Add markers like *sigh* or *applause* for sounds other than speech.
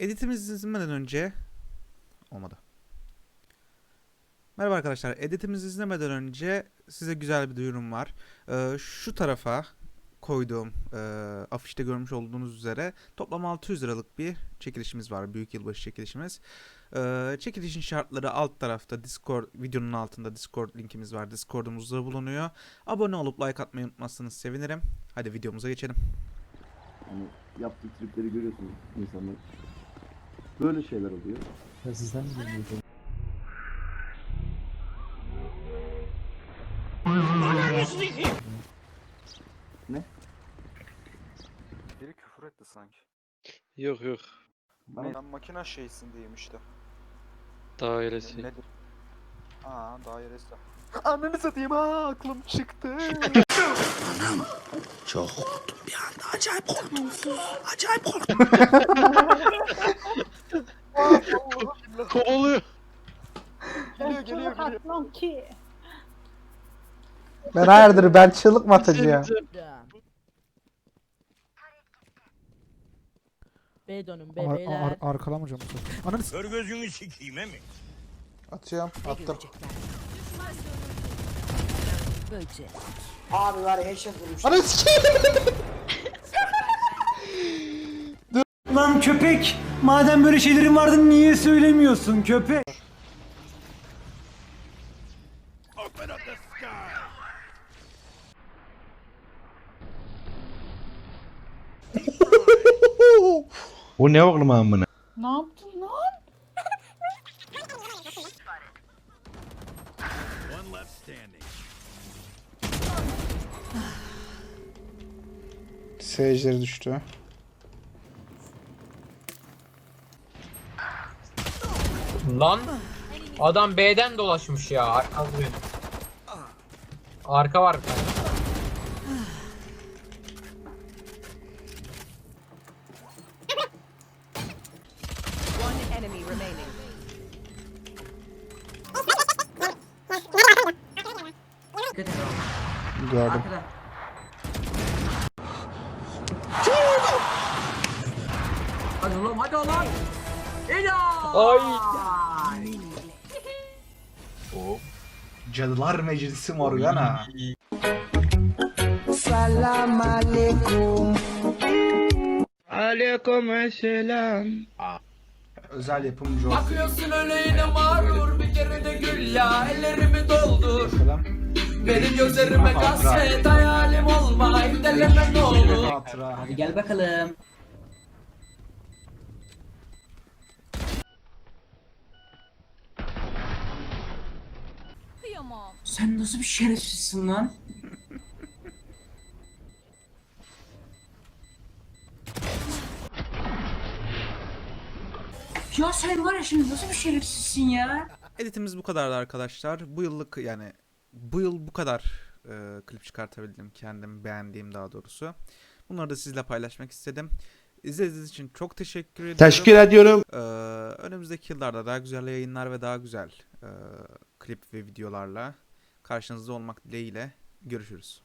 editimizi izlemeden önce olmadı. Merhaba arkadaşlar. Editimizi izlemeden önce size güzel bir duyurum var. Ee, şu tarafa koyduğum e, afişte görmüş olduğunuz üzere toplam 600 liralık bir çekilişimiz var. Büyük yılbaşı çekilişimiz. Ee, çekilişin şartları alt tarafta Discord videonun altında Discord linkimiz var. Discord'umuzda bulunuyor. Abone olup like atmayı unutmazsanız sevinirim. Hadi videomuza geçelim. Hani yaptığı tripleri görüyorsunuz insanlar. Böyle şeyler oluyor. Ya sizden mi geliyor? Biri küfür etti sanki. Yok yok. Ben makine şeysin diyeyim işte. Dairesi. Nedir? Aa dairesi. Ananı satayım ha aklım çıktı. Kovalıyor. geliyor geliyor geliyor. Atmam ki. Ben hayırdır ben çığlık mı atacağım? B dönün B Ar- beyler. ar- arkalamayacağım bu sefer. Ananı s- Kör gözünü sikeyim he mi? Atıyorum attım. Abi var ya headshot vurmuş. Sikeyim. *laughs* Lan köpek! Madem böyle şeylerin vardı niye söylemiyorsun köpek? Open up the sky! *laughs* Bu ne oğlum amına? Ne yaptın lan? One left standing. Seyircileri düştü. Lan adam B'den dolaşmış ya. Arka. Arka var bir tane. Gördüm. Hadi oğlum hadi oğlum. Ay. Cadılar Meclisi Morgana. Selam aleyküm. Aleyküm selam. Özel yapımcı oldu. Bakıyorsun öyle yine mağrur bir kere de gül ya ellerimi doldur. Selam. Benim gözlerime kasvet hayalim olma ilerleme ne olur. Hadi gel bakalım. Kıyamam. Sen nasıl bir şerefsizsin lan? Ya sen var ya şimdi nasıl bir şerefsizsin ya? Editimiz bu kadardı arkadaşlar. Bu yıllık yani bu yıl bu kadar e, klip çıkartabildim kendim beğendiğim daha doğrusu. Bunları da sizle paylaşmak istedim. İzlediğiniz için çok teşekkür ediyorum. Teşekkür ediyorum. Ee, önümüzdeki yıllarda daha güzel yayınlar ve daha güzel e, klip ve videolarla karşınızda olmak dileğiyle görüşürüz.